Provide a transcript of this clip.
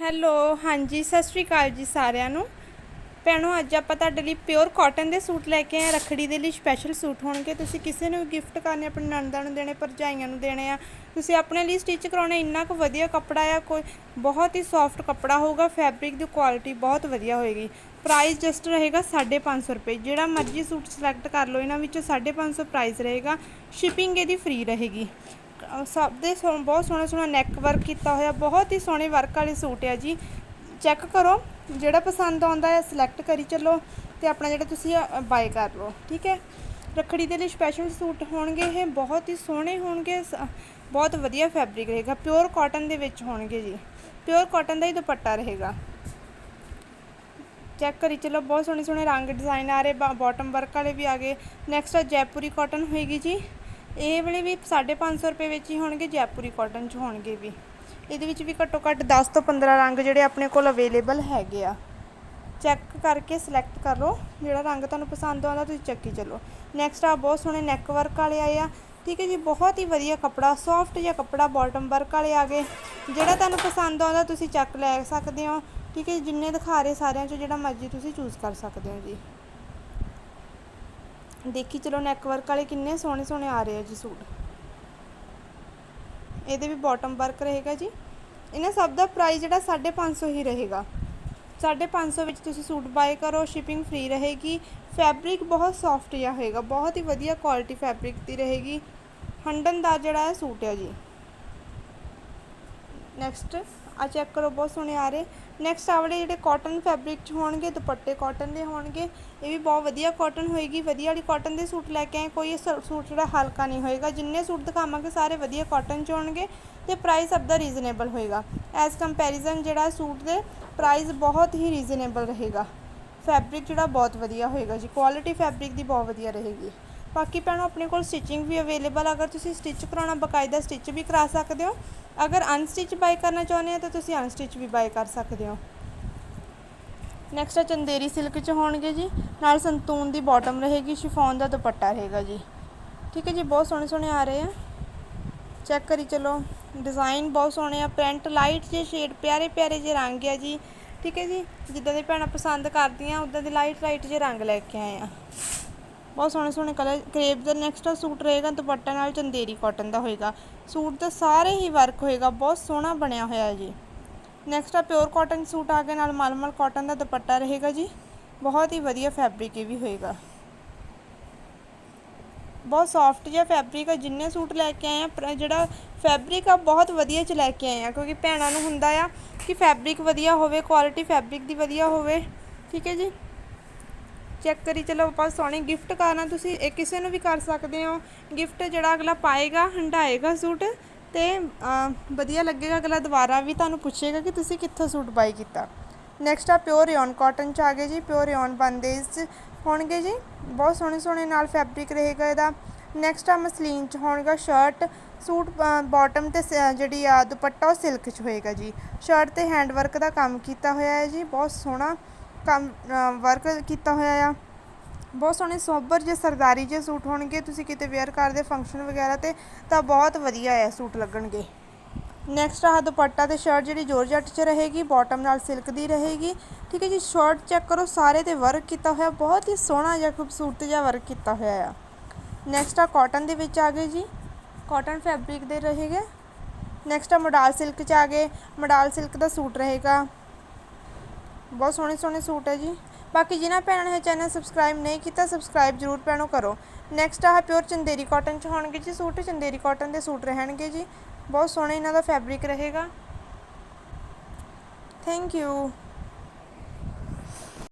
Hello, ਹਾਂਜੀ, ਸਤਿ ਸ਼੍ਰੀ ਅਕਾਲ ਜੀ ਸਾਰਿਆਂ ਨੂੰ। ਭੈਣੋ, ਅੱਜ ਆਪਾਂ ਤੁਹਾਡੇ ਲਈ ਪਿਓਰ ਕਾਟਨ ਦੇ ਸੂਟ ਲੈ ਕੇ ਆਏ ਹਾਂ। ਰੱਖੜੀ ਦੇ ਲਈ ਸਪੈਸ਼ਲ ਸੂਟ ਹੋਣਗੇ। ਤੁਸੀਂ ਕਿਸੇ ਨੂੰ ਗਿਫਟ ਕਰਨੇ ਆਪਣੇ ਨਣਦਾਂ ਨੂੰ ਦੇਣੇ, ਭਰਜਾਈਆਂ ਨੂੰ ਦੇਣੇ ਆ। ਤੁਸੀਂ ਆਪਣੇ ਲਈ ਸਟਿਚ ਕਰਾਉਣੇ, ਇੰਨਾ ਕੁ ਵਧੀਆ ਕੱਪੜਾ ਆ, ਕੋਈ ਬਹੁਤ ਹੀ ਸੌਫਟ ਕੱਪੜਾ ਹੋਊਗਾ ਫੈਬਰਿਕ ਦੀ ਕੁਆਲਿਟੀ ਬਹੁਤ ਵਧੀਆ ਹੋਏਗੀ। ਪ੍ਰਾਈਸ ਜਸਟ ਰਹੇਗਾ 550 ਰੁਪਏ। ਜਿਹੜਾ ਮਰਜ਼ੀ ਸੂਟ ਸਿਲੈਕਟ ਕਰ ਲਓ, ਇਹਨਾਂ ਵਿੱਚੋਂ 550 ਪ੍ਰਾਈਸ ਰਹੇਗਾ। ਸ਼ਿਪਿੰਗ ਇਹਦੀ ਫ੍ਰੀ ਰਹੇਗੀ। ਸਭ ਦੇ ਸੋ- ਬਹੁਤ ਸੋਹਣਾ ਸੋਹਣਾ ਨੈਕ ਵਰਕ ਕੀਤਾ ਹੋਇਆ, ਬਹੁਤ ਹੀ ਸੋਹਣੇ ਵਰਕ ਵਾਲੇ ਸੂਟ ਆ ਜੀ। ਚੈੱਕ ਕਰੋ, ਜਿਹੜਾ ਪਸੰਦ ਆਉਂਦਾ ਹੈ ਸਿਲੈਕਟ ਕਰੀ ਚੱਲੋ ਤੇ ਆਪਣਾ ਜਿਹੜਾ ਤੁਸੀਂ ਬਾਏ ਕਰ ਲਓ, ਠੀਕ ਹੈ? ਰੱਖੜੀ ਦੇ ਲਈ ਸਪੈਸ਼ਲ ਸੂਟ ਹੋਣਗੇ ਇਹ, ਬਹੁਤ ਹੀ ਸੋਹਣੇ ਹੋਣਗੇ, ਸ- ਬਹੁਤ ਵਧੀਆ ਫੈਬਰਿਕ ਰਹੇਗਾ ਪਿਓਰ ਕਾਟਨ ਦੇ ਵਿੱਚ ਹੋਣਗੇ ਜੀ। ਪਿਓਰ ਕਾਟਨ ਦਾ ਹੀ ਦੁਪੱਟਾ ਰਹੇਗਾ। ਚੈੱਕ ਕਰੀ ਚਲੋ, ਬਹੁਤ ਸੋਹਣੇ ਸੋਹਣੇ ਰੰਗ ਡਿਜ਼ਾਈਨ ਆ ਰਹੇ ਬਾਟਮ ਵਰਕ ਵਾਲੇ ਵੀ ਆ ਗਏ। ਨੈਕਸਟ ਆ ਜੈਪੁਰੀ ਕਾਟਨ ਹੋਏਗੀ ਜੀ। ਇਹ ਵਾਲੇ ਵੀ 550 ਰੁਪਏ ਵਿੱਚ ਹੀ ਹੋਣਗੇ ਜੈਪੁਰੀ ਕਾਟਨ ਚ ਹੋਣਗੇ ਵੀ। ਇਹਦੇ ਵਿੱਚ ਵੀ ਘੱਟੋ ਘੱਟ 10 ਤੋਂ 15 ਰੰਗ ਜਿਹੜੇ ਆਪਣੇ ਕੋਲ ਅਵੇਲੇਬਲ ਹੈਗੇ ਆ। ਚੈੱਕ ਕਰਕੇ ਸਿਲੈਕਟ ਕਰ ਲਓ ਜਿਹੜਾ ਰੰਗ ਤੁਹਾਨੂੰ ਪਸੰਦ ਆਉਂਦਾ ਤੁਸੀਂ ਚੱਕੀ ਚੱਲੋ। ਨੈਕਸਟ ਆ ਬਹੁਤ ਸੋਹਣੇ ਨੈਕ ਵਰਕ ਵਾਲੇ ਆਏ ਆ। ਠੀਕ ਹੈ ਜੀ ਬਹੁਤ ਹੀ ਵਧੀਆ ਕੱਪੜਾ ਸੌਫਟ ਜਿਹਾ ਕੱਪੜਾ ਬਾਟਮ ਵਰਕ ਵਾਲੇ ਆ ਗਏ। ਜਿਹੜਾ ਤੁਹਾਨੂੰ ਪਸੰਦ ਆਉਂਦਾ ਤੁਸੀਂ ਚੱਕ ਲੈ ਸਕਦੇ ਹੋ। ਠੀਕ ਹੈ ਜੀ, ਜਿੰਨੇ ਦਿਖਾ ਰਹੇ ਸਾਰਿਆਂ ਚੋਂ ਜਿਹੜਾ ਮਰਜ਼ੀ ਤੁਸੀਂ ਚੂਜ਼ ਕਰ ਸਕਦੇ ਹੋ ਜੀ। ਦੇਖੀ ਚਲੋ ਨੈਕ ਵਰਕ ਵਾਲੇ ਕਿੰਨੇ ਸੋਹਣੇ ਸੋਹਣੇ ਆ ਰਹੇ ਆ ਜੀ ਸੂਟ। ਇਹਦੇ ਵੀ ਬਾਟਮ ਵਰਕ ਰਹੇਗਾ ਜੀ। ਇਹਨਾਂ ਸਭ ਦਾ ਪ੍ਰਾਈਸ ਜਿਹੜਾ 550 ਹੀ ਰਹੇਗਾ। 550 ਵਿੱਚ ਤੁਸੀਂ ਸੂਟ ਬਾਏ ਕਰੋ ਸ਼ਿਪਿੰਗ ਫ੍ਰੀ ਰਹੇਗੀ। ਫੈਬਰਿਕ ਬਹੁਤ ਸੌਫਟ ਜਿਹਾ ਹੋਏਗਾ, ਬਹੁਤ ਹੀ ਵਧੀਆ ਕੁਆਲਿਟੀ ਫੈਬਰਿਕ ਦੀ ਰਹੇਗੀ। ਹੰਡਨ ਦਾ ਜਿਹੜਾ ਹੈ ਸੂਟ ਹੈ ਜੀ। ਨੈਕਸਟ ਆ ਚੈੱਕ ਕਰੋ, ਬਹੁਤ ਸੋਹਣੇ ਆ ਰਹੇ। ਨੈਕਸਟ ਆ ਵਾਲੇ ਜਿਹੜੇ ਕਾਟਨ ਫੈਬਰਿਕ ਚ ਹੋਣਗੇ, ਦੁਪੱਟੇ ਕਾਟਨ ਦੇ ਹੋਣਗੇ। ਇਹ ਵੀ ਬਹੁਤ ਵਧੀਆ ਕਾਟਨ ਹੋਏਗੀ, ਵਧੀਆ ਵਾਲੀ ਕਾਟਨ ਦੇ ਸੂਟ ਲੈ ਕੇ ਆਏ। ਕੋਈ ਇਹ ਸੂਟ ਜਿਹੜਾ ਹਲਕਾ ਨਹੀਂ ਹੋਏਗਾ। ਜਿੰਨੇ ਸੂਟ ਦਿਖਾਵਾਂਗੇ, ਸਾਰੇ ਵਧੀਆ ਕਾਟਨ ਚ ਹੋਣਗੇ ਤੇ ਪ੍ਰਾਈਸ ਆਪਦਾ ਰੀਜ਼ਨੇਬਲ ਹੋਏਗਾ। ਐਜ਼ ਕੰਪੈਰੀਜ਼ਨ ਜਿਹੜਾ ਸੂਟ ਦੇ ਪ੍ਰਾਈਸ ਬਹੁਤ ਹੀ ਰੀਜ਼ਨੇਬਲ ਰਹੇਗਾ। ਫੈਬਰਿਕ ਜਿਹੜਾ ਬਹੁਤ ਵਧੀਆ ਹੋਏਗਾ ਜੀ। ਕੁਆਲਿਟੀ ਫੈਬਰਿਕ ਦੀ ਬਹੁਤ ਵਧੀਆ ਰਹੇਗੀ। ਬਾਕੀ ਭੈਣੋ, ਆਪਣੇ ਕੋਲ ਸਟਿਚਿੰਗ ਵੀ ਅਵੇਲੇਬਲ ਅਗਰ ਤੁਸੀਂ ਸਟਿਚ ਕਰਾਉਣਾ, ਬਕਾਇਦਾ ਸਟਿਚ ਵੀ ਕਰਾ ਸਕਦੇ ਹੋ। ਅਗਰ ਅਨਸਟਿਚ ਬਾਈ ਕਰਨਾ ਚਾਹੁੰਦੇ ਹੋ ਤਾਂ ਤੁਸੀਂ ਅਨਸਟਿਚ ਵੀ ਬਾਈ ਕਰ ਸਕਦੇ ਹੋ। ਨੈਕਸਟ ਆ ਚੰਦੇਰੀ ਸਿਲਕ ਚ ਹੋਣਗੇ ਜੀ। ਨਾਲ ਸੰਤੂਨ ਦੀ ਬਾਟਮ ਰਹੇਗੀ, ਸ਼ਿਫੋਨ ਦਾ ਦੁਪੱਟਾ ਰਹੇਗਾ ਜੀ। ਠੀਕ ਹੈ ਜੀ, ਬਹੁਤ ਸੋਹਣੇ ਸੋਹਣੇ ਆ ਰਹੇ ਆ। ਚੈੱਕ ਕਰੀ ਚਲੋ। ਡਿਜ਼ਾਈਨ ਬਹੁਤ ਸੋਹਣੇ ਆ। ਪ੍ਰਿੰਟ ਲਾਈਟ ਜੇ ਸ਼ੇਡ ਪਿਆਰੇ ਪਿਆਰੇ ਜੇ ਰੰਗ ਆ ਜੀ। ਠੀਕ ਹੈ ਜੀ, ਜਿੱਦਾਂ ਦੇ ਭੈਣਾਂ ਪਸੰਦ ਕਰਦੀਆਂ, ਉਦਾਂ ਦੇ ਲਾਈਟ ਲਾਈਟ ਜੇ ਰੰਗ ਲੈ ਕੇ ਆਏ ਆ। ਬਹੁਤ ਸੋਹਣੇ ਸੋਹਣੇ ਕਲਰ, ਕਰੇਪ ਦਾ ਨੈਕਸਟ ਸੂਟ ਰਹੇਗਾ ਦੁਪੱਟਾ ਨਾਲ ਚੰਦੇਰੀ ਕਾਟਨ ਦਾ ਹੋਏਗਾ। ਸੂਟ ਦਾ ਸਾਰੇ ਹੀ ਵਰਕ ਹੋਏਗਾ, ਬਹੁਤ ਸੋਹਣਾ ਬਣਿਆ ਹੋਇਆ ਜੀ। ਨੈਕਸਟ ਆ ਪਿਓਰ ਕਾਟਨ ਸੂਟ ਆ ਗਿਆ ਨਾਲ ਮਲਮਲ ਕਾਟਨ ਦਾ ਦੁਪੱਟਾ ਰਹੇਗਾ ਜੀ। ਬਹੁਤ ਹੀ ਵਧੀਆ ਫੈਬਰਿਕ ਇਹ ਵੀ ਹੋਏਗਾ। ਬਹੁਤ ਸੌਫਟ ਜਿਹਾ ਫੈਬਰਿਕ ਆ, ਜਿੰਨੇ ਸੂਟ ਲੈ ਕੇ ਆਏ ਆ, ਪਰ ਜਿਹੜਾ ਫੈਬਰਿਕ ਆ ਬਹੁਤ ਵਧੀਆ ਚ ਲੈ ਕੇ ਆਏ ਆ, ਕਿਉਂਕਿ ਭੈਣਾਂ ਨੂੰ ਹੁੰਦਾ ਆ ਕਿ ਫੈਬਰਿਕ ਵਧੀਆ ਹੋਵੇ ਕੁਆਲਿਟੀ ਫੈਬਰਿਕ ਦੀ ਵਧੀਆ ਹੋਵੇ। ਠੀਕ ਹੈ ਜੀ? ਚੈੱਕ ਕਰੀ, ਚਲੋ ਆਪਾਂ ਸੋਹਣੇ ਗਿਫਟ ਕਰਨਾ ਤੁਸੀਂ ਇਹ ਕਿਸੇ ਨੂੰ ਵੀ ਕਰ ਸਕਦੇ ਹੋ। ਗਿਫਟ ਜਿਹੜਾ ਅਗਲਾ ਪਾਏਗਾ ਹੰਡਾਏਗਾ ਸੂਟ ਤੇ ਵਧੀਆ ਲੱਗੇਗਾ, ਅਗਲਾ ਦੁਬਾਰਾ ਵੀ ਤੁਹਾਨੂੰ ਪੁੱਛੇਗਾ ਕਿ ਤੁਸੀਂ ਕਿੱਥੋਂ ਸੂਟ ਬਾਈ ਕੀਤਾ। ਨੈਕਸਟ ਆ ਪਿਓਰ ਰਿਓਨ ਕਾਟਨ ਚ ਆ ਗਏ ਜੀ ਪਿਓਰ ਰਿਓਨ ਬੰਦੇਜ ਚ ਹੋਣਗੇ ਜੀ, ਬਹੁਤ ਸੋਹਣੇ ਸੋਹਣੇ ਨਾਲ ਫੈਬਰਿਕ ਰਹੇਗਾ ਇਹਦਾ। ਨੈਕਸਟ ਆ ਮਸਲੀਨ ਚ ਹੋਣਗਾ ਸ਼ਰਟ ਸੂਟ ਬਾਟਮ ਤੇ ਸ- ਜਿਹੜੀ ਆ ਦੁਪੱਟਾ ਉਹ ਸਿਲਕ ਚ ਹੋਏਗਾ ਜੀ। ਸ਼ਰਟ ਤੇ ਹੈਂਡ ਵਰਕ ਦਾ ਕੰਮ ਕੀਤਾ ਹੋਇਆ ਹੈ ਜੀ, ਬਹੁਤ ਸੋਹਣਾ। ਕੰਮ ਵਰਕ ਕੀਤਾ ਹੋਇਆ ਆ। ਬਹੁਤ ਸੋਹਣੇ ਸੋਬਰ ਜੇ ਸਰਦਾਰੀ ਜੇ ਸੂਟ ਹੋਣਗੇ। ਤੁਸੀਂ ਕਿਤੇ ਵੇਅਰ ਕਰਦੇ ਫੰਕਸ਼ਨ ਵਗੈਰਾ ਤੇ ਤਾਂ ਬਹੁਤ ਵਧੀਆ ਹੈ ਸੂਟ ਲੱਗਣਗੇ। ਨੈਕਸਟ ਆਹ ਦੁਪੱਟਾ ਤੇ ਸ਼ਰਟ ਜਿਹੜੀ ਜੋਰਜੱਟ 'ਚ ਰਹੇਗੀ ਬਾਟਮ ਨਾਲ ਸਿਲਕ ਦੀ ਰਹੇਗੀ। ਠੀਕ ਹੈ ਜੀ ਸ਼ਰਟ ਚੈੱਕ ਕਰੋ, ਸਾਰੇ ਤੇ ਵਰਕ ਕੀਤਾ ਹੋਇਆ, ਬਹੁਤ ਹੀ ਸੋਹਣਾ ਜਿਹਾ ਖੂਬਸੂਰਤ ਜਿਹਾ ਵਰਕ ਕੀਤਾ ਹੋਇਆ ਆ। ਨੈਕਸਟ ਆ ਕਾਟਨ ਦੇ ਵਿੱਚ ਆ ਗਏ ਜੀ। ਕਾਟਨ ਫੈਬਰਿਕ ਦੇ ਰਹੇਗਾ। ਨੈਕਸਟ ਆ ਮੋਡਾਲ ਸਿਲਕ 'ਚ ਆ ਗਏ। ਮੋਡਾਲ ਸਿਲਕ ਦਾ ਸੂਟ ਰਹੇਗਾ। ਬਹੁਤ ਸੋਹਣੇ ਸੋਹਣੇ ਸੂਟ ਹੈ ਜੀ। ਬਾਕੀ ਜਿਨ੍ਹਾਂ ਭੈਣਾਂ ਨੇ ਚੈਨਲ ਸਬਸਕ੍ਰਾਈਬ ਨਹੀਂ ਕੀਤਾ ਸਬਸਕ੍ਰਾਈਬ ਜ਼ਰੂਰ ਭੈਣੋ ਕਰੋ। ਨੈਕਸਟ ਆਹ ਪਿਓਰ ਚੰਦੇਰੀ ਕਾਟਨ ਚ ਹੋਣਗੇ ਜੀ ਸੂਟ। ਚੰਦੇਰੀ ਕਾਟਨ ਦੇ ਸੂਟ ਰਹਿਣਗੇ ਜੀ। ਬਹੁਤ ਸੋਹਣੇ ਇਹਨਾਂ ਦਾ ਫੈਬਰਿਕ ਰਹੇਗਾ। Thank you